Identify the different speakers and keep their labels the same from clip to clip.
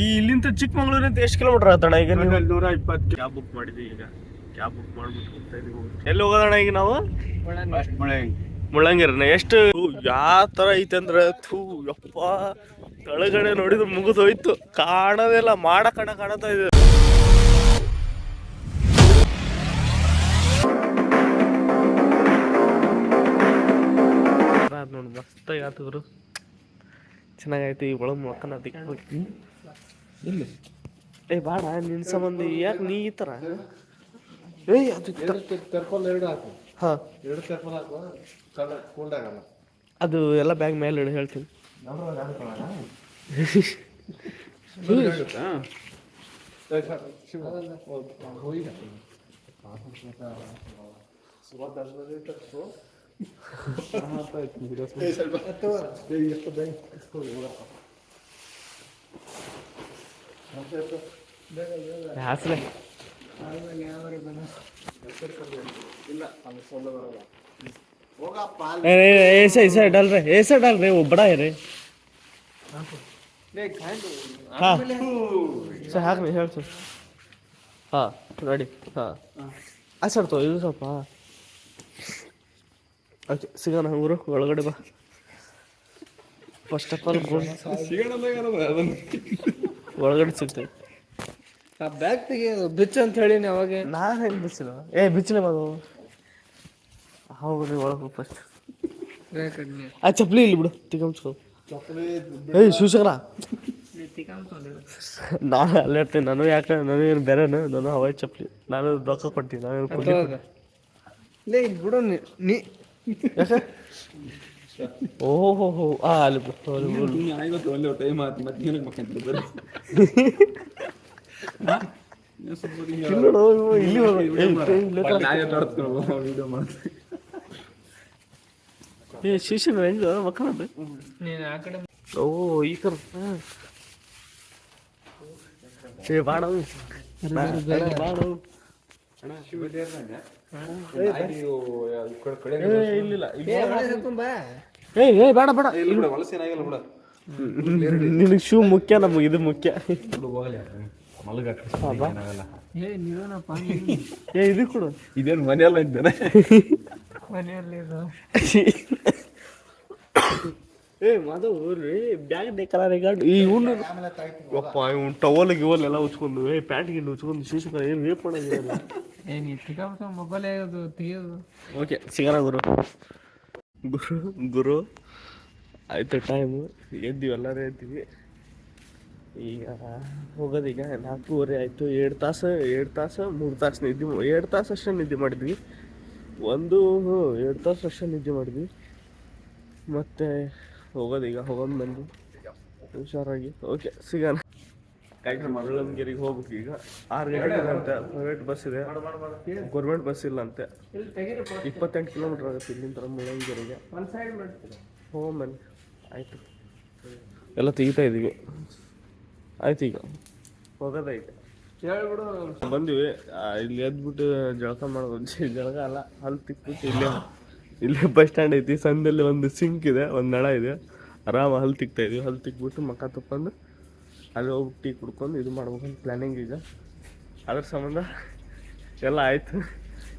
Speaker 1: ಈ ಇಲ್ಲಿಂದ ಅಂತ ಎಷ್ಟು ಕಿಲೋಮೀಟರ್ ಆತಣ ಈಗ ನೀವು?
Speaker 2: ನೂರ ಇಪ್ಪತ್ತು.
Speaker 1: ಕ್ಯಾಬ್ ಬುಕ್ ಮಾಡಿದ್ವಿ ಈಗ. ಕ್ಯಾಬ್ ಬುಕ್ ಮಾಡ್ಬಿಟ್ಟು ಹೋಗ್ತಾ ಇದೀವಿ ಎಲ್ಲಿ ಹೋಗೋದಣ ಈಗ ನಾವು? ಮುಳ್ಳಂಗಿರನ. ಎಷ್ಟು? ಯಾವ ತರ ಐತೆ ಅಂದ್ರೆ ಥೂ ಯಪ್ಪ. ಕೆಳಗಡೆ ನೋಡಿದ್ರೆ ಮುಗಿದೋಯ್ತು ಕಾಣೋದಿಲ್ಲ ಮಾಡ ಕಣ ಕಾಣತಾ ಇದೆ. ನೋಡಿ. ಮಸ್ತಾಗಿ ಆತದ್ರು ಗುರು. ಚೆನ್ನಾಗೈತಿ ಈ ಒಳಗೆ ಮಕ್ಕನ ದಿಕ್ಕ
Speaker 2: ಇಲ್ಲಿ.
Speaker 1: ಏ ಬಾಡ ನಿನ್ ಸಂಬಂಧ ಯಾಕೆ ನೀ ಈ ತರ? ಏಯ್ ಅದು
Speaker 2: ತೆರ್ಕೊಂಡು ಎರಡು ಹಾಕು.
Speaker 1: ಹಾ.
Speaker 2: ಎರಡು ತೆರ್ಕೊಂಡು ಹಾಕು ಕಳ್ಳ ಕೋಲ್ಡ್ ಆಗಲ್ಲ.
Speaker 1: ಅದು ಎಲ್ಲ ಬ್ಯಾಗ್ ಮೇಲೆ ಇಡು ಹೇಳ್ತೀನಿ. ಹಾಸ್ಲೆ ए, ए, ऐसा ऐसा डाल रहे ऐसा डाल रहे वो बड़ा है रे हाँ ಸರ್ ಹಾಕಿ ನೀವು ಹೇಳಿ ಸರ್ ಹಾಂ ರೆಡಿ ಹಾಂ ಆ ಸರ್ ತೋ ಇದು ಸ್ವಲ್ಪ ಓಕೆ ಸಿಗೋಣ ಊರು ಒಳಗಡೆ ಬಾ ಫಸ್ಟ್ ಆಫ್ ಆಲ್ ಒಳಗಡೆ ಸಿಗ್ತೇವೆ
Speaker 3: ಆ ಬ್ಯಾಗ್ ತೆಗಿಯೋದು ಬಿಚ್ಚು ಅಂತ ಹೇಳಿ ಅವಾಗ.
Speaker 1: ನಾನು ಹೆಂಗೆ ಬಿಚ್ಚಿಲ್ಲ ಏ ಬಿಚ್ಚಲೇ ಮಗು ಹೌದು ಒಳಗೆ ಫಸ್ಟ್ ಆ ಚಪ್ಪಲಿ ಇಲ್ಲಿ ಬಿಡು ತಿಕ್ಕಂಸ್ಕೊ ಏಯ್ ಶಿವಶಂಕರ ನಾನು ಅಲ್ಲೇ ಇರ್ತೀನಿ ನಾನು ಯಾಕೆ ನಾನು ಏನು ಬೇರೆನು? ನಾನು ಹವಾಯಿ ಚಪ್ಪಲಿ. ನಾನು ರೊಕ್ಕ ಕೊಡ್ತೀನಿ ನಾನು ಕೊಡ್ಲಿ?
Speaker 3: ಲೇ ಬಿಡು ನೀ- ನೀ.
Speaker 1: ಯಾಕೆ? ಓಹೋ ಹೋ ಆ ಅಲ್ಲಿ ಬಿಡು ಅಲ್ಲಿ ಬಿಡು.
Speaker 2: ಇವತ್ತು ಒಳ್ಳೆ ಟೈಮ್ ಆಯ್ತು ಮತ್ತೆ ಏನಕ್ಕೆ ಮಕ್ಕಂತಿಲ್ಲ ಬರೀ
Speaker 1: ಇಲ್ಲಿ ನೋಡು, ಇವು ಇಲ್ಲಿ ಹೋಗು. ಏಯ್, ಏಯ್, ಇಲ್ಲಿ ಹೋಗು.
Speaker 2: ನಾನೇ ನೋಡ್ತೀನಿ ವಿಡಿಯೋ ಮಾಡ್ತೀನಿ
Speaker 1: ಏ ಶಿಶಿನ ಹೆಂಗ ಮಕ್ಕಳದ್ದು
Speaker 3: ನೀನು ಆ ಕಡೆ
Speaker 1: ಓ ಏಯ್ ಬೇಡ ಬೇಡ. ಇಲ್ಲ ಬಿಡ ಇಲ್ಲಿಲ್ಲ ಏನಾಗಿಲ್ಲ ಏ ಬೇಡ. ಬೇಡ
Speaker 2: ಬಿಡ
Speaker 1: ನಿನಗೆ ಶೂ ಮುಖ್ಯ ನಮಗೆ ಇದು ಮುಖ್ಯ.
Speaker 2: ಮಲಗ
Speaker 3: ಏ ನೀವೇನಪ್ಪ?
Speaker 1: ಏ ಇದು ಕೊಡು.
Speaker 2: ಇದೇನು ಮನೆಯಲ್ಲ ಇದ್ದೇನೆ?
Speaker 3: ಮನೆಯಲ್ಲಿ
Speaker 1: ಏ ಮಾಧವ್ ರೀ ಬ್ಯಾಗ್ ಬೇಕಾರೆ ಗಾಡ್? ಈ ಇವ್ನು ಅಪ್ಪ ಇವ್ನು ಟವಲ್ ಗಿವಲ್ ಎಲ್ಲ ಉಚ್ಕೊಂಡು ಏ ಪ್ಯಾಂಟ್ ಗಿಂಡ್ ಉಚ್ಕೊಂಡು ಶೀಶಕ ಏನು ರೇಪ್ ಮಾಡೋದಿಲ್ಲ
Speaker 3: ಏ ನೀ ತೆಗಿಬಿಟ್ಟು ಮೊಬೈಲ್ ಅದು ತೆಗಿಯೋದು.
Speaker 1: ಓಕೆ ಸಿಗೋಣ ಗುರು. ಗುರು ಗುರು. ಆಯ್ತು ಟೈಮು ಎದ್ದೀವಿ ಎಲ್ಲರೂ ಎದ್ದೀವಿ ಈಗ ಹೋಗೋದೀಗ ನಾಲ್ಕೂವರೆ ಆಯಿತು. ಎರಡು ತಾಸು ಎರಡು ತಾಸು, ಮೂರು ತಾಸು ನಿದ್ದೆ ಎರಡು ತಾಸು ಅಷ್ಟೇ ನಿದ್ದೆ ಮಾಡಿದ್ವಿ. ಒಂದು, ಹ್ಞೂ, ಎರಡು ತಾಸು ಅಷ್ಟೇ ನಿದ್ದೆ ಮಾಡಿದ್ವಿ. ಮತ್ತು ಹೋಗೋದೀಗ ಹೋಗೋದು ಬಂದು ಹುಷಾರಾಗಿ. ಓಕೆ ಸಿಗೋಣ. ಮಗಳಂಗಿರಿಗೆ ಹೋಗ್ಬೇಕು ಈಗ. ಆರು ಗಂಟೆ ಅಂತ ಪ್ರೈವೇಟ್ ಬಸ್ ಇದೆ. ಗೌರ್ಮೆಂಟ್ ಬಸ್ ಇಲ್ಲ ಅಂತೆ ಇಪ್ಪತ್ತೆಂಟು ಕಿಲೋಮೀಟರ್ ಆಗುತ್ತೆ ಇಲ್ಲಿಂದ ಮುಳ್ಳಂಗಿರಿಗೆ ಹೋ ಮನೆ ಆಯ್ತು. ಎಲ್ಲ ತೆಗಿತಾ ಇದ್ದೀವಿ ಆಯ್ತು ಈಗ. ಹೋಗೋದೈತೆ. ಬಂದಿವಿ. ಇಲ್ಲಿ ಎದ್ಬಿಟ್ಟು ಜಳಕ ಮಾಡೋದು ಜಳಕ ಅಲ್ಲ ಹಲ್ಲು ತಿಕ್ಬಿಟ್ಟು ಇಲ್ಲೇ ಇಲ್ಲೇ ಬಸ್ ಸ್ಟ್ಯಾಂಡ್ ಐತಿ. ಸಂದಲ್ಲಿ ಒಂದು ಸಿಂಕ್ ಇದೆ ಒಂದು ನಳ ಇದೆ. ಆರಾಮ ಹಲ್ಲು ತಿಕ್ತಾ ಇದೀವಿ. ಹಲ್ಲು ತಿಕ್ಬಿಟ್ಟು ಮಕ್ಕ ತಪ್ಪಂದು ಅಲ್ಲಿ ಹೋಗಿ ಟೀ ಕುಡ್ಕೊಂಡು ಇದು ಮಾಡ್ಬೇಕಂತ ಪ್ಲ್ಯಾನಿಂಗ್ ಈಗ. ಅದ್ರ ಸಂಬಂಧ ಎಲ್ಲ ಆಯ್ತು.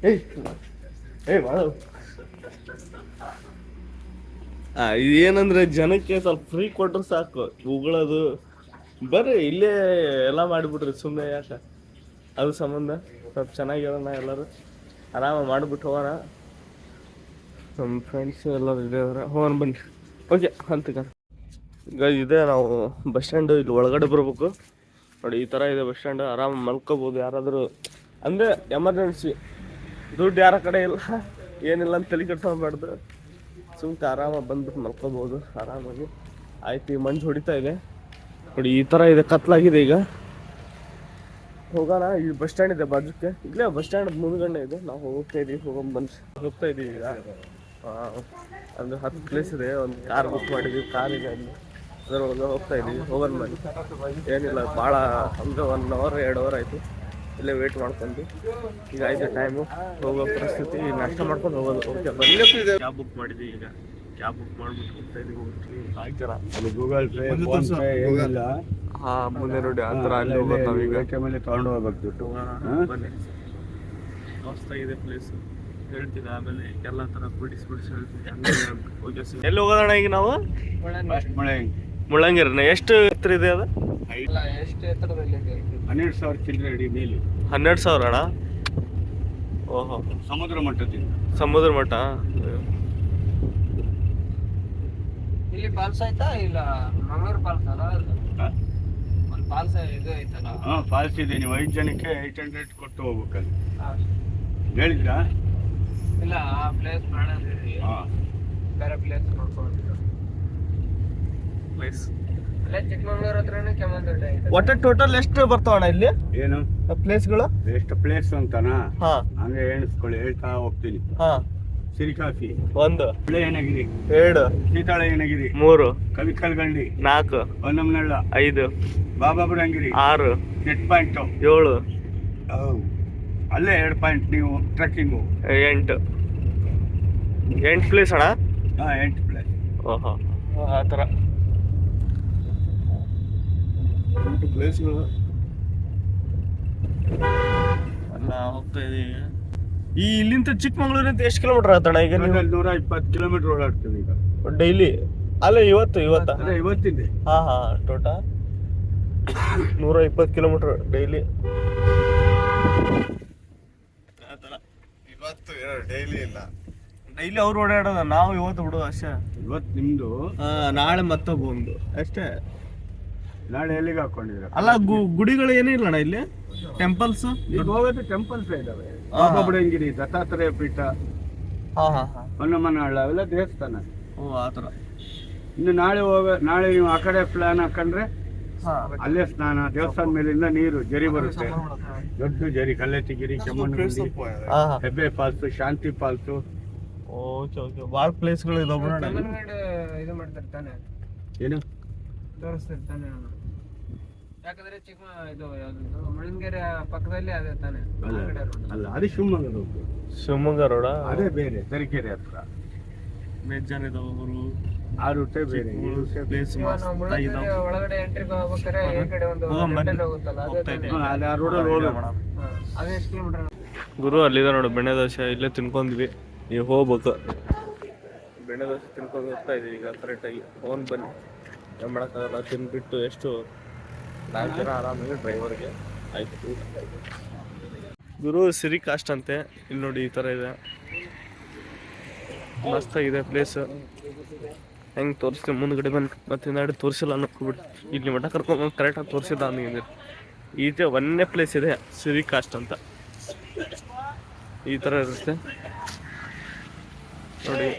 Speaker 1: ಏಯ್ ಏಯ್ ಮಾಡು ಏನಂದ್ರೆ ಜನಕ್ಕೆ ಸ್ವಲ್ಪ ಫ್ರೀ ಕೊಟ್ರೆ ಸಾಕು. ಉಗಳೋದು. ಬರ್ರಿ, ಇಲ್ಲೇ ಎಲ್ಲ ಮಾಡಿಬಿಟ್ರಿ ಸುಮ್ಮನೆ ಯಾಕೆ? ಅದ್ರ ಸಂಬಂಧ ಸ್ವಲ್ಪ ಚೆನ್ನಾಗಿರೋಣ ಎಲ್ಲರೂ. ಆರಾಮ ಮಾಡಿಬಿಟ್ಟು ಹೋಗೋಣ. ನಮ್ಮ ಫ್ರೆಂಡ್ಸ್ ಎಲ್ಲರೂ ಇದೆ ಹೋಗೋಣ ಬನ್ನಿ. ಓಕೆ ಅಂತಕ ಈಗ ಇದೆ, ನಾವು ಬಸ್ ಸ್ಟ್ಯಾಂಡ್ ಇಲ್ಲಿ ಒಳಗಡೆ ಬರಬೇಕು. ನೋಡಿ, ಈ ಥರ ಇದೆ ಬಸ್ ಸ್ಟ್ಯಾಂಡ್, ಆರಾಮ ಮಲ್ಕೋಬೋದು ಯಾರಾದರೂ. ಅಂದರೆ ಎಮರ್ಜೆನ್ಸಿ. ದುಡ್ಡು ಯಾರ ಕಡೆ ಇಲ್ಲ, ಏನಿಲ್ಲ ಅಂತ ತಲೆ ಕೆಡ್ಸ್ಕೊಬಾರ್ದು ಸುಮ್ಕೆ ಆರಾಮಾಗಿ ಬಂದ್ಬಿಟ್ಟು ಮಲ್ಕೋಬೋದು, ಆರಾಮಾಗಿ. ಆಯ್ತು, ಈ ಮಂಜು ಹೊಡಿತಾ ಇದೆ. ನೋಡಿ, ಈ ಥರ ಇದೆ, ಕತ್ಲಾಗಿದೆ ಈಗ. ಹೋಗೋಣ, ಈ ಬಸ್ ಸ್ಟ್ಯಾಂಡ್ ಇದೆ ಬಾಜುಕ್ಕೆ. ಇಲ್ಲೇ ಬಸ್ ಸ್ಟ್ಯಾಂಡ್ ಮುಂದ್ಗಡೆ ಇದೆ. ನಾವು ಹೋಗ್ತಾ ಇದೀವಿ, ಹೋಗೋಣ ಬಂದು ಹೋಗ್ತಾ ಇದೀವಿ ಈಗ. ಒಂದು ಹತ್ತು ಪ್ಲೇಸ್ ಇದೆ, ಒಂದು ಕಾರ್ ಬುಕ್ ಮಾಡಿದ್ವಿ ಕಾರ್ ಇದೆ ಅಲ್ಲಿ. ಅದರೊಳಗೆ ಹೋಗ್ತಾ ಇದ್ದೀವಿ ಹೋಗೋಣ ಬನ್ನಿ ಏನಿಲ್ಲ ಭಾಳ ಅಂದರೆ ಒನ್ ಅವರ್ ಎರಡು ಅವರ್ ಆಯಿತು. ಇಲ್ಲೇ ವೇಟ್ ಮಾಡ್ಕೊಂಡು. ಈಗ ಆಯ್ತು ಟೈಮು ಹೋಗೋ ಪರಿಸ್ಥಿತಿ ನಾಷ್ಟ ಮಾಡ್ಕೊಂಡು ಹೋಗೋದು. ಓಕೆ ಬನ್ನಿ. ಕ್ಯಾಬ್ ಬುಕ್ ಮಾಡಿದ್ವಿ ಈಗ. ಕ್ಯಾಬ್ ಬುಕ್ ಮಾಡ್ಬಿಟ್ಟು ಹೋಗ್ತಾ ಇದೀವಿ ಹೋಗ್ತೀವಿ. ಆಯ್ತಾರ
Speaker 2: ಗೂಗಲ್ ಪೇ ಫೋನ್ ಪೇ ಏನಿಲ್ಲ.
Speaker 1: ಹಾ ಮುಂದೆ ನೋಡಿ ಆ ಥರ ಅಲ್ಲಿ ಹೋಗೋದು ನಾವೀಗ.
Speaker 2: ಮೇಲೆ ತಗೊಂಡು ಹೋಗ್ಬೇಕು ದುಡ್ಡು.
Speaker 1: ಬನ್ನಿ. ಮಸ್ತಾಗಿದೆ ಪ್ಲೇಸ್ ಹೇಳ್ತೀನಿ ಆಮೇಲೆ ಎಲ್ಲ ಥರ ಬಿಡಿಸಿ ಬಿಡಿಸಿ ಹೇಳ್ತೀನಿ. ಎಲ್ಲಿ ಹೋಗೋದಣ್ಣ ಈಗ ನಾವು?
Speaker 2: ಮಳೆ
Speaker 1: ಮುಳ್ಳಂಗಿರಿನ. ಎಷ್ಟು ಎತ್ತರ ಇದೆ ಅದು?
Speaker 2: ಹನ್ನೆರಡು ಸಾವಿರ ಚಿಲ್ಲರೆ ಅಡಿ ಮೇಲೆ.
Speaker 1: ಹನ್ನೆರಡು ಸಾವಿರ ಅಣ್ಣ ಓಹೋ.
Speaker 2: ಸಮುದ್ರ ಮಟ್ಟದಿಂದ.
Speaker 1: ಸಮುದ್ರ ಮಟ್ಟ?
Speaker 3: ಇಲ್ಲಿ ಫಾಲ್ಸ್ ಆಯ್ತಾ? ಇಲ್ಲ ಮಂಗಳೂರು ಫಾಲ್ಸ್ ಅಲ್ಲ ಒಂದು ಫಾಲ್ಸ್ ಇದು ಐತಲ್ಲ
Speaker 2: ಹಾಂ ಫಾಲ್ಸ್ ಇದೆ. ನೀವು ಐದು ಜನಕ್ಕೆ ಏಯ್ಟ್ ಹಂಡ್ರೆಡ್ ಕೊಟ್ಟು ಹೋಗ್ಬೇಕಲ್ಲಿ ಹೇಳಿದ್ರಾ?
Speaker 3: ಇಲ್ಲ ಆ ಪ್ಲೇಸ್.
Speaker 2: ಹಾ.
Speaker 3: ಬೇರೆ ಪ್ಲೇಸ್ ನೋಡ್ಕೊಂಡು
Speaker 1: ಪ್ಲೇಸ್
Speaker 3: ಚಿಕ್ಕಮಂಗ್ಳೂರ್ ಹತ್ರನೇ ಕೆಮ್ಮಂದೊಡ್ಡ ಐತೆ
Speaker 1: ಒಟ್ಟು ಟೋಟಲ್ ಎಷ್ಟು ಬರ್ತಾವಣ್ಣ ಇಲ್ಲಿ?
Speaker 2: ಏನು?
Speaker 1: ಪ್ಲೇಸ್ಗಳು
Speaker 2: ಎಷ್ಟು ಪ್ಲೇಸ್ ಅಂತಾನ
Speaker 1: ಹಾ.
Speaker 2: ಹಂಗೆ ಎಣಿಸ್ಕೊಳ್ಳಿ ಹೇಳ್ತಾ ಹೋಗ್ತೀನಿ.
Speaker 1: ಹಾ.
Speaker 2: ಸಿರಿಕಾಫಿ
Speaker 1: ಒಂದು.
Speaker 2: ಬಿಳೆ ಏನಗಿರಿ
Speaker 1: ಎರಡು.
Speaker 2: ಸೀತಾಳ ಏನಗಿರಿ
Speaker 1: ಮೂರು.
Speaker 2: ಕವಿಕಲ್ ಗಂಡಿ.
Speaker 1: ನಾಲ್ಕು.
Speaker 2: ಹೊನ್ನಮನಳ್ಳ
Speaker 1: ಐದು.
Speaker 2: ಬಾಬಾ ಬುಡಂಗಿರಿ.
Speaker 1: ಆರು.
Speaker 2: ನೆಟ್ ಪಾಯಿಂಟ್
Speaker 1: ಏಳು.
Speaker 2: ಅಲ್ಲೇ ಎರಡು ಪಾಯಿಂಟ್ ನೀವು ಟ್ರೆಕ್ಕಿಂಗು
Speaker 1: ಎಂಟು. ಎಂಟು ಪ್ಲೇಸ್ ಅಣ್ಣ?
Speaker 2: ಹಾಂ ಎಂಟು ಪ್ಲೇಸ್
Speaker 1: ಓಹೋ. ಆ ಥರ. ಎಂಟು ಪ್ಲೇಸ್ಗಳು. ಹೋಗ್ತಾ ಇದೀವಿ. ಈ ಇಲ್ಲಿಂದ ಚಿಕ್ಕಮಂಗ್ಳೂರಿಂದ ಎಷ್ಟು ಕಿಲೋಮೀಟರ್ ಆತಣ ಈಗ ನೀವು
Speaker 2: ನೂರ ಇಪ್ಪತ್ತು ಕಿಲೋಮೀಟರ್ ಓಡಾಡ್ತೀವಿ ಈಗ.
Speaker 1: ಡೈಲಿ? ಅಲ್ಲ ಇವತ್ತು ಇವತ್ತ?
Speaker 2: ಅದೇ ಇವತ್ತಿದೆ.
Speaker 1: ಹಾ ಹಾ ಟೋಟ. ನೂರ ಇಪ್ಪತ್ತು ಕಿಲೋಮೀಟರ್ ಡೈಲಿ.
Speaker 4: ಇವತ್ತು ಡೈಲಿ ಇಲ್ಲ.
Speaker 1: ಡೈಲಿ ಅವ್ರು ಓಡಾಡೋದ? ನಾವು ಇವತ್ತು ಬಿಡೋದು ಅಷ್ಟೇ?
Speaker 2: ಇವತ್ತು ನಿಮ್ದು?
Speaker 1: ನಾಳೆ ಮತ್ತೊಬ್ಬ ಅಷ್ಟೇ.
Speaker 2: ನಾಳೆ ಎಲ್ಲಿಗೆ ಹಾಕೊಂಡಿದ್ರೆ
Speaker 1: ಅಲ್ಲ ಗು- ಗುಡಿಗಳು ಏನೂ ಇಲ್ಲಣ್ಣ ಇಲ್ಲಿ? ಟೆಂಪಲ್ಸ್
Speaker 2: ಈಗ ಹೋಗೋದು ಟೆಂಪಲ್ಸ್ ಇದಾವೆ. ಬಾಬಾ ಬುಡಂಗಿರಿ ದತ್ತಾತ್ರೇಯ ಪೀಠ
Speaker 1: ಹಾ ಹಾ ಹಾ.
Speaker 2: ಹೊನ್ನಮನಹಳ್ಳ ಅವೆಲ್ಲ ದೇವಸ್ಥಾನ.
Speaker 1: ಓ ಆ ಥರ.
Speaker 2: ಇನ್ನು ನಾಳೆ ಹೋಗ ನಾಳೆ ನೀವು ಆ ಕಡೆ ಪ್ಲಾನ್ ಹಾಕೊಂಡ್ರೆ
Speaker 1: ಹಾ.
Speaker 2: ಅಲ್ಲೇ ಸ್ನಾನ ದೇವಸ್ಥಾನ ಮೇಲಿಂದ ನೀರು ಜರಿ ಬರುತ್ತೆ. ದೊಡ್ಡ ಜರಿ ಕಲ್ಲತ್ತಿಗಿರಿ ಕೆಮ್ಮಣ್ಣುಗುಂಡಿ
Speaker 1: ಹಾ ಹಾ.
Speaker 2: Hebbe falls Shanti falls
Speaker 1: okay okay. ಭಾಳ ಪ್ಲೇಸ್ಗಳು ಇದಾವೆ
Speaker 3: ಇದು ಮಾಡ್ತಾರೆ ತಾನೆ.
Speaker 2: ಏನು?
Speaker 3: ತೋರಿಸ್ತಾರೆ ಅವನು. ಯಾಕಂದ್ರೆ ಚಿಕ್ಕ ಇದು ಯಾವ್ದು ಮುಳ್ಳಂಗೆರೆ ಪಕ್ಕದಲ್ಲಿ ಅದೇ ತಾನೆ.
Speaker 2: ಅಲ್ಲ
Speaker 3: ಅದೇ ಶಿವಮೊಗ್ಗ.
Speaker 2: ಅಲ್ಲ ಅದು ಶಿವಮೊಗ್ಗದ
Speaker 1: ಶಿವಮೊಗ್ಗ ರೋಡ?
Speaker 2: ಅದೇ ಬೇರೆ ತರೀಕೆರೆ ಹತ್ರ.
Speaker 1: ಬೇಜಾನ್ ಇದಾವೆ ಅವರು
Speaker 2: ಆ ರೂಟೇ ಬೇರೆ ಈ ರೂಟೇ
Speaker 1: ಪ್ಲೇಸ್
Speaker 3: ಒಳಗಡೆ ಎಂಟ್ರಿ ಹೋಗ್ಬೇಕಾದ್ರೆ ಈ ಕಡೆ ಒಂದು
Speaker 1: ಹೋಗೋಣ
Speaker 3: ಹೋಗುತ್ತಲ್ಲ ಅದೇ
Speaker 2: ಆ ರೋಡಲ್ಲಿ ಹೋಗೋದು
Speaker 3: ಹಾ. ಅದೇ ಎಷ್ಟು ಕಿಲೋಮೀಟರ್
Speaker 1: ಗುರು ಅಲ್ಲಿದೆ ನೋಡು ಬೆಣ್ಣೆ ದೋಸೆ ಇಲ್ಲೇ ತಿನ್ಕೊಂಡ್ವಿ. ನೀವು ಹೋಗ್ಬೇಕು. ಬೆಣ್ಣೆ ದೋಸೆ ತಿನ್ಕೊಂಡು ಹೋಗ್ತಾ ಇದೀವಿ ಈಗ ಕರೆಕ್ಟಾಗಿ ಫೋನ್ ಬನ್ನಿ. ಏನು ಮಾಡೋಕ್ಕಾಗಲ್ಲ ತಿನ್ಬಿಟ್ಟು ಎಷ್ಟು ನಾಲ್ಕು ಜನ ಆರಾಮಾಗಿ ಡ್ರೈವರ್ಗೆ ಆಯ್ತು. ಗುರು, ಸಿರಿ ಕಾಸ್ಟ್ ಅಂತೆ. ಇಲ್ಲಿ ನೋಡಿ ಈ ಥರ ಇದೆ. ಮಸ್ತಾಗಿದೆ ಪ್ಲೇಸ್ ಹೆಂಗೆ ತೋರಿಸ್ತೀವಿ ಮುಂದ್ಗಡೆ ಬಂದು ಮತ್ತೆ ನಾಡಿ ತೋರಿಸಿಲ್ಲ ಅನ್ಕೊಬಿಟ್ಟು ಇಲ್ಲಿ ಮಠ ಕರ್ಕೊಂಡ್ಬಂದು ಕರೆಕ್ಟಾಗಿ ತೋರಿಸಿದ ಅವನಿಗೆ ಈಚೆ ಒಂದೇ ಪ್ಲೇಸ್ ಇದೆ, ಸಿರಿ ಕಾಸ್ಟ್ ಅಂತ. ಈ ಥರ ಇರುತ್ತೆ. ನೋಡಿ,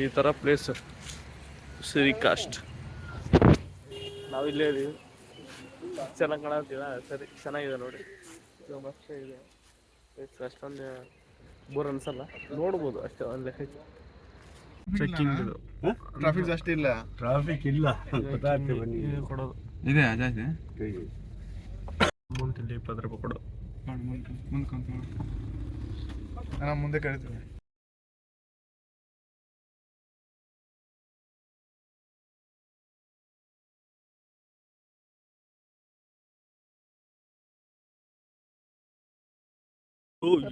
Speaker 1: ಈ ಥರ ಪ್ಲೇಸ್ ಸಿರಿ ಕಾಸ್ಟ್ ನಾವಿಲ್ಲೇ ಇದೀವಿ. ಚೆನ್ನಾಗಿ ಕಾಣತ್ತೀವ ಸರಿ ಚೆನ್ನಾಗಿದೆ ನೋಡಿ. ಮಸ್ತ್ ಇದೆ. ಅಷ್ಟೊಂದು ಬೋರ್ ಅನ್ಸಲ್ಲ. ನೋಡ್ಬೋದು ಅಷ್ಟೇ ಒಂದು ಲೆಕ್ಕ ಚೆಕ್ಕಿಂಗ್ ಇದು.
Speaker 4: ಟ್ರಾಫಿಕ್ ಜಾಸ್ತಿ ಇಲ್ಲ.
Speaker 2: ಟ್ರಾಫಿಕ್ ಇಲ್ಲ.
Speaker 1: ಇದು ಕೊಡೋದು.
Speaker 4: ಇದೆ ಜಾಸ್ತಿ?
Speaker 1: ಮುಂದೆ ಇಪ್ಪತ್ತು ರೂಪಾಯಿ ಕೊಡೋದು
Speaker 4: ನಾನು ಮುಂದೆ ಕರಿತೀನಿ.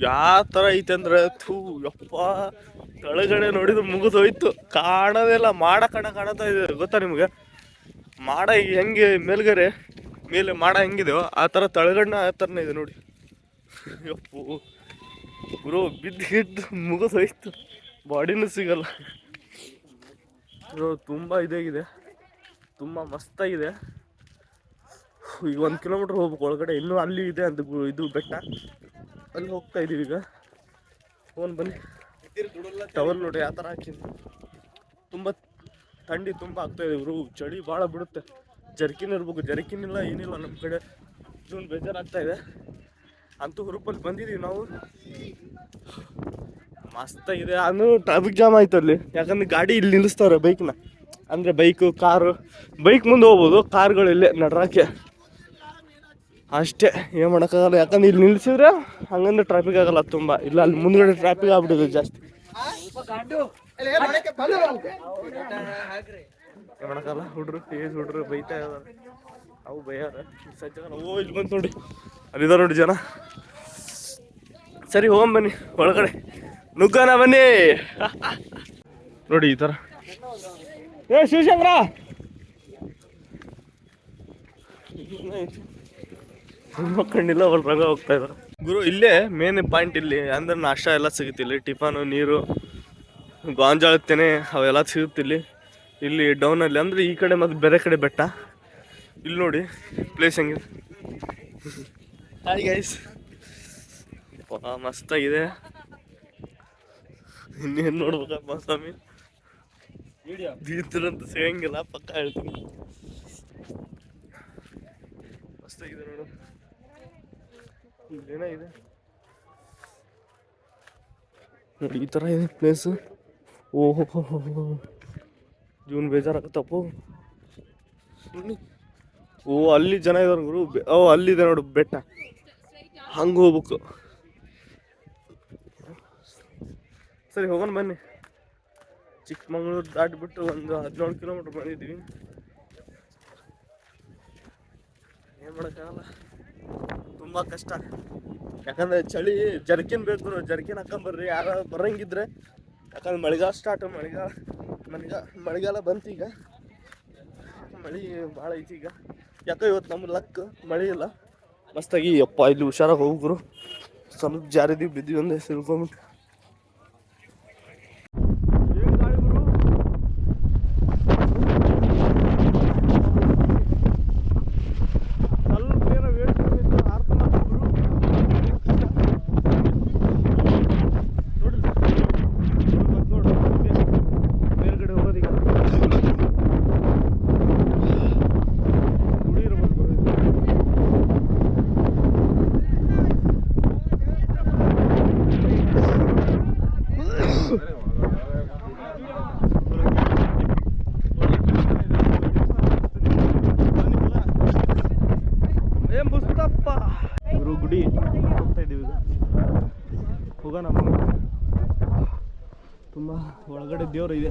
Speaker 1: ಯಾವ ಐತೆ ಅಂದ್ರೆ ಥೂ, ಯಪ್ಪ, ಕೆಳಗಡೆ ನೋಡಿದ್ರೆ ಮುಗಿದೋಯ್ತು. ಕಾಣೋದಿಲ್ಲ ಮಾಡ ಕಣ ಕಾಣತಾ ಇದೆ, ಗೊತ್ತಾ ನಿಮ್ಗೆ? ಮಾಡ ಹೆಂಗೆ ಮೇಲ್ಗರೆ ಮೇಲೆ ಮಾಡ ಹೆಂಗಿದೆಯೋ, ಆ ಥರ ತಳಗಡೆ ಆ ಥರನೇ ಇದೆ ನೋಡಿ. ಯಪ್ಪು, ಗುರು, ಬಿದ್ದು ಗಿದ್ದು ಮುಗಿದೋಯ್ತು. ಬಾಡಿನೂ ಸಿಗಲ್ಲ. ಗುರು, ತುಂಬ ಇದಾಗಿದೆ. ತುಂಬ ಮಸ್ತಾಗಿದೆ ಈಗ ಒಂದು ಕಿಲೋಮೀಟ್ರ್ ಹೋಗ್ಬೇಕು, ಒಳಗಡೆ ಇನ್ನೂ ಅಲ್ಲಿ ಇದೆ ಅಂತ ಇದು ಬೆಟ್ಟ. ಅಲ್ಲಿ ಹೋಗ್ತಾ ಇದೀವಿ ಈಗ. ಫೋನ್ ಬನ್ನಿ. ಟವರ್ ನೋಡಿ, ಆ ಥರ ಹಾಕಿ ತುಂಬ ಥಂಡಿ ತುಂಬ ಆಗ್ತಾ ಇದೆ ಇವರು ಚಳಿ ಭಾಳ ಬಿಡುತ್ತೆ. ಜರ್ಕಿನ್ ಇರ್ಬೇಕು. ಜರ್ಕಿನ್ ಇಲ್ಲ, ಏನಿಲ್ಲ. ನಮ್ಮ ಕಡೆ ಜೂನ್ ಬೇಜಾರಾಗ್ತಾ ಇದೆ. ಅಂತೂ ಹುರುಪಲ್ಲಿ ಬಂದಿದ್ದೀವಿ ನಾವು. ಮಸ್ತಾಗಿದೆ ಅದು ಟ್ರಾಫಿಕ್ ಜಾಮ್ ಆಯ್ತು ಅಲ್ಲಿ. ಯಾಕಂದ್ರೆ ಗಾಡಿ ಇಲ್ಲಿ ನಿಲ್ಲಿಸ್ತಾರೆ ಬೈಕ್ನ ಅಂದರೆ ಬೈಕು ಕಾರು ಬೈಕ್ ಮುಂದೆ ಹೋಗ್ಬೋದು. ಕಾರ್ಗಳು ಇಲ್ಲೇ ನಡ್ರಾಕೆ. ಅಷ್ಟೇ, ಏನು ಮಾಡೋಕ್ಕಾಗಲ್ಲ. ಯಾಕಂದ್ರೆ ಇಲ್ಲಿ ನಿಲ್ಸಿದ್ರೆ ಹಂಗಂದ್ರೆ ಟ್ರಾಫಿಕ್ ಆಗಲ್ಲ ತುಂಬ. ಇಲ್ಲ, ಅಲ್ಲಿ ಮುಂದ್ಗಡೆ ಟ್ರಾಫಿಕ್ ಆಗ್ಬಿಟ್ಟಿದೆ ಜಾಸ್ತಿ. ಏನ್ ಮಾಡಕ್ಕಲ್ಲ ಹುಡ್ರು, ಏಜ್ ಹುಡ್ರು ಬೈತಾ ಇದಾರೆ. ಅವು ಬೈಯಾರ. ಓ, ಇಲ್ಲಿ ಬಂತು ನೋಡಿ. ಅಲ್ಲಿದಾರ ನೋಡಿ ಜನ. ಸರಿ ಹೋಗಂ ಬನ್ನಿ ಒಳಗಡೆ. ನುಗ್ಗನ ಬನ್ನಿ. ನೋಡಿ ಈ ಥರ ಏ, ಶಿವಶಂಕರ! ಮಕ್ಕಳಿಲ್ಲ ಅವ್ರು ರಂಗ ಹೋಗ್ತಾ ಇದ್ದಾರೆ ಗುರು ಇಲ್ಲೇ ಮೇನ್ ಪಾಯಿಂಟ್ ಇಲ್ಲಿ ಅಂದ್ರೆ ನಾಷ್ಟ ಎಲ್ಲ ಸಿಗುತ್ತೆ ಇಲ್ಲಿ. ಟಿಫಾನು ನೀರು ಗಾಂಜಾಳ ತೆನೆ ಅವೆಲ್ಲ ಸಿಗುತ್ತೆ ಇಲ್ಲಿ. ಇಲ್ಲಿ ಡೌನಲ್ಲಿ ಅಂದ್ರೆ ಈ ಕಡೆ ಮತ್ತು ಬೇರೆ ಕಡೆ ಬೆಟ್ಟ. ಇಲ್ಲಿ ನೋಡಿ ಪ್ಲೇಸ್ ಹೆಂಗಿದೆ. ಹಾಯ್ ಗೈಸ್ ಮಸ್ತಾಗಿದೆ. ಇನ್ನೇನು ನೋಡ್ಬೇಕಪ್ಪ ಸ್ವಾಮಿ? ಬೀಳ್ತಿರಂತ ಸಿಗಂಗಿಲ್ಲ ಪಕ್ಕ ಹೇಳ್ತೀನಿ ಮಸ್ತಾಗಿದೆ ನೋಡು ಏನೋ ಇದೆ ನೋಡಿ, ಈ ಥರ ಇದೆ ಪ್ಲೇಸ್ ಓಹೋ ಜೂನ್ ಬೇಜಾರಾಗತ್ತಪ್ಪು. ಓ, ಅಲ್ಲಿ ಜನ ಇದಾರೆ ಗುರು. ಓ ಅಲ್ಲಿದೆ ನೋಡು, ಬೆಟ್ಟ. ಹಂಗೆ ಹೋಗ್ಬೇಕು. ಸರಿ, ಹೋಗೋಣ ಬನ್ನಿ. ಚಿಕ್ಕಮಂಗ್ಳೂರು ದಾಟ್ಬಿಟ್ಟು ಒಂದು ಹದಿನೇಳು ಕಿಲೋಮೀಟ್ರ್ ಬಂದಿದ್ದೀವಿ. ಏನು ಮಾಡೋಕ್ಕಾಗಲ್ಲ. ತುಂಬ ಕಷ್ಟ ಯಾಕಂದ್ರೆ ಚಳಿ, ಜರ್ಕಿನ್ ಬೇಕು, ಜರ್ಕಿನ್ ಹಾಕೊಂಬರ್ರಿ, ಯಾರ ಬರಂಗಿದ್ರೆ. ಯಾಕಂದ್ರೆ ಮಳೆಗಾಲ ಸ್ಟಾರ್ಟ್ ಮಳೆಗಾಲ ಮಳೆಗಾಲ ಮಳೆಗಾಲ ಬಂತು ಈಗ. ಮಳೆ ಭಾಳ ಐತಿ ಈಗ. ಯಾಕೋ ಇವತ್ತು ನಮ್ಮ ಲಕ್ ಮಳೆ ಇಲ್ಲ. ಮಸ್ತಾಗಿ, ಯಪ್ಪ, ಇಲ್ಲಿ ಹುಷಾರಾಗಿ ಹೋಗ್ರು ಸ್ವಲ್ಪ ಜಾರಿದೀವಿ ಬಿದ್ದಿವಿ ಅಂದ್ರೆ ಸಿಲ್ಕೊಂಬಿಟ್ಟು ಏನ್ ಗಾಳಿ ಗುರು ಸ್ವಲ್ಪ ಏನೋ ವೇಟ್ ಕಮ್ಮಿ ಹಾರ್ತಾನ ಗುರು ನೋಡಿ ನೋಡು ಮೇಲ್ಗಡೆ ಹೋಗೋದೀಗ ಗುಡಿ ಇರ್ಬೇಕು ಗುರು ಇದು. ಏನ್ ಬುಸ್ತಪ್ಪ ಗುರು ಗುಡಿ ಹೋಗ್ತಾ ಇದೀವಿ ಈಗ ಹೋಗೋಣ ಬನ್ನಿ. ತುಂಬಾ ಒಳಗಡೆ ದೇವ್ರು ಇದೆ.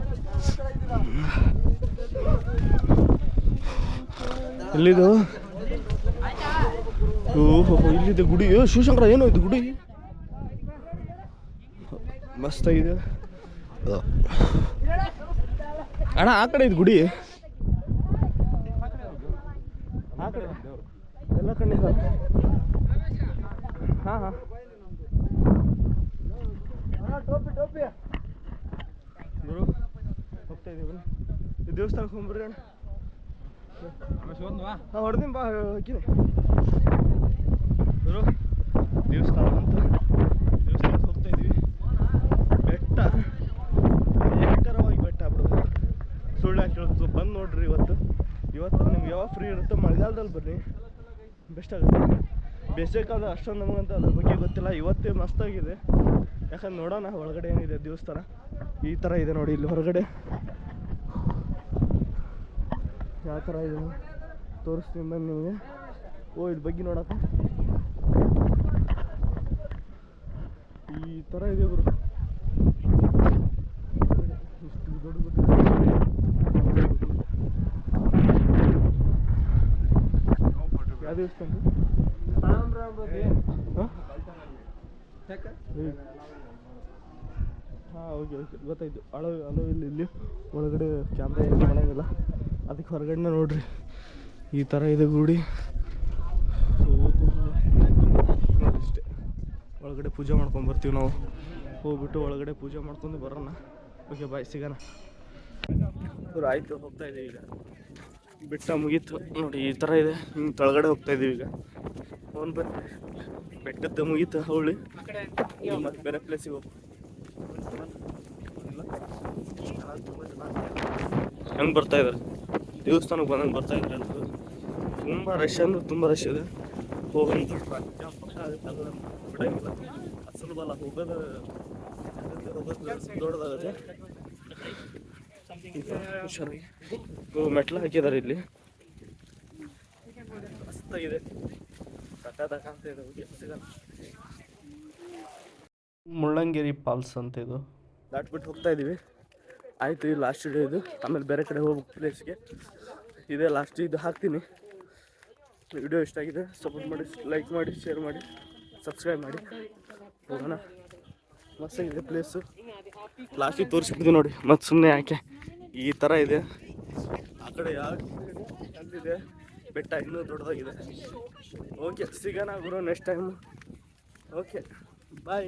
Speaker 1: ಎಲ್ಲಿದು? ಓಹೋ ಇಲ್ಲಿದೆ ಗುಡಿ. ಶಿವಶಂಕರ, ಏನೋ ಇದು ಗುಡಿ? ಮಸ್ತಾಗಿದೆ ಅಣ್ಣ, ಆ ಕಡೆ ಇದು ಗುಡಿ? ಆ ಕಡೆ. ಎಲ್ಲ ಕಡೆ ಹಾಂ ಹಾಂ ಟೋಪಿ ಟೋಪಿ ಗುರು ಹೋಗ್ತಾ ಇದೀವಿ ಬನ್ನಿ ಈ ದೇವಸ್ಥಾನಕ್ಕೆ ಹೋಗ್ಬಿಡ್ರಿ ಅಣ್ಣ. ಹೊಡೆದಿನ ಬಾ ಹಾಕಿನಿ ದೇವಸ್ಥಾನ ಅಂತ. ದೇವಸ್ಥಾನಕ್ಕೆ ಹೋಗ್ತಾ ಇದೀವಿ ಬೆಟ್ಟ. ಭಯಂಕರವಾಗಿ ಬೆಟ್ಟ ಬಿಡೋದು ಸುಳ್ಳು ಹೇಳೋದು? ಬಂದು ನೋಡ್ರಿ ಇವತ್ತು. ಇವತ್ತು ನಿಮ್ಗೆ ಯಾವಾಗ ಫ್ರೀ ಇರುತ್ತೋ ಮಳೆಗಾಲದಲ್ಲಿ ಬರ್ರಿ ಬೆಸ್ಟ್ ಆಗುತ್ತೆ. ಬೇಸಿಗೆ ಕಾಲ ಅಷ್ಟೊಂದು ನಮಗಂತ ಅದ್ರ ಬಗ್ಗೆ ಗೊತ್ತಿಲ್ಲ. ಇವತ್ತೇ ಮಸ್ತಾಗಿದೆ. ಯಾಕಂದ್ರೆ ನೋಡೋಣ ಒಳಗಡೆ ಏನಿದೆ ದೇವಸ್ಥಾನ. ಈ ಥರ ಇದೆ ನೋಡಿ ಇಲ್ಲಿ ಹೊರಗಡೆ. ಯಾವ ಥರ ಇದೆ ತೋರಿಸ್ತೀನಿ ಬಂದು ನಿಮಗೆ. ಓ, ಇದು ಬಗ್ಗೆ ನೋಡಪ್ಪ. ಈ ಥರ ಇದೆ ಗುರು. ಇಷ್ಟು ದೊಡ್ಡ ದೊಡ್ಡ ದೇವಸ್ಥಾನ ಹಾಂ, ಓಕೆ ಓಕೆ. ಗೊತ್ತಾಯ್ತು. ಅಳೋ ಅಳೋ ಇಲ್ಲಿ ಇಲ್ಲಿ. ಒಳಗಡೆ ಕ್ಯಾಮ್ರಾ ಏನು ಮಾಡೋಂಗಿಲ್ಲ. ಅದಕ್ಕೆ ಹೊರಗಡೆ ನೋಡ್ರಿ. ಈ ಥರ ಇದೆ ಗುಡಿ. ಅಷ್ಟೇ. ಒಳಗಡೆ ಪೂಜೆ ಮಾಡ್ಕೊಂಡು ಬರ್ತೀವಿ ನಾವು. ಹೋಗ್ಬಿಟ್ಟು ಒಳಗಡೆ ಪೂಜೆ ಮಾಡ್ಕೊಂಡು ಬರೋಣ. ಓಕೆ ಬಾಯ್ ಸಿಗೋಣ. ಆಯಿತು, ಹೋಗ್ತಾ ಇದ್ದೀವಿ ಈಗ. ಬೆಟ್ಟ ಮುಗೀತು. ನೋಡಿ, ಈ ಥರ ಇದೆ. ಹಿಂಗೆ ತೊಳಗಡೆ ಹೋಗ್ತಾ ಇದ್ದೀವಿ ಈಗ. ಫೋನ್ ಬನ್ನಿ ಬೆಟ್ಟದ ಮುಗೀತು ಹೋಳಿ ಮತ್ತೆ ಬೇರೆ ಪ್ಲೇಸಿಗೆ ಹೋಗಿ ಹೆಂಗೆ ಬರ್ತಾ ಇದ್ದಾರೆ. ದೇವಸ್ಥಾನಕ್ಕೆ ಬಂದಂಗೆ ಬರ್ತಾ ಇದ್ದಾರೆ ಎಲ್ಲರೂ ತುಂಬ ರಶ್ ಅಂದ್ರೆ ತುಂಬ ರಶ್ ಇದೆ. ಹೋಗಂತ ಅಸಲು ಬಲ್ಲ ಹೋಗೋದು ದೊಡ್ಡದಾಗುತ್ತೆ. ಹುಷಾರಾಗಿ. ಮೆಟ್ಲು ಹಾಕಿದ್ದಾರೆ ಇಲ್ಲಿ. ಮಸ್ತಾಗಿದೆ ಇದೆ. ಮುಳ್ಳಂಗೇರಿ ಫಾಲ್ಸ್ ಅಂತ ಇದು. ದಾಟ್ಬಿಟ್ಟು ಹೋಗ್ತಾ ಇದೀವಿ. ಆಯಿತು, ಇದು ಲಾಸ್ಟ್ ವಿಡಿಯೋ ಇದು. ಆಮೇಲೆ ಬೇರೆ ಕಡೆ ಹೋಗ್ಬೇಕು ಪ್ಲೇಸ್ಗೆ ಇದೇ ಲಾಸ್ಟ್ ಇದು ಹಾಕ್ತೀನಿ. ವಿಡಿಯೋ ಇಷ್ಟ ಆಗಿದೆ ಸಪೋರ್ಟ್ ಮಾಡಿ ಲೈಕ್ ಮಾಡಿ ಶೇರ್ ಮಾಡಿ ಸಬ್ಸ್ಕ್ರೈಬ್ ಮಾಡಿ. ಹೋಗೋಣ. ಮಸ್ತಾಗಿದೆ ಪ್ಲೇಸು ಲಾಸ್ಟಿಗೆ ತೋರಿಸ್ಬಿಡ್ತೀವಿ ನೋಡಿ, ಮತ್ತು ಸುಮ್ಮನೆ ಯಾಕೆ? ಈ ಥರ ಇದೆ. ಆ ಕಡೆ ಯಾವ ಅಲ್ಲಿದೆ. ಬೆಟ್ಟ ಇನ್ನೂ ದೊಡ್ಡದಾಗಿದೆ. ಓಕೆ ಸಿಗೋಣ ಗುರು ನೆಕ್ಸ್ಟ್ ಟೈಮು ಓಕೆ ಬಾಯ್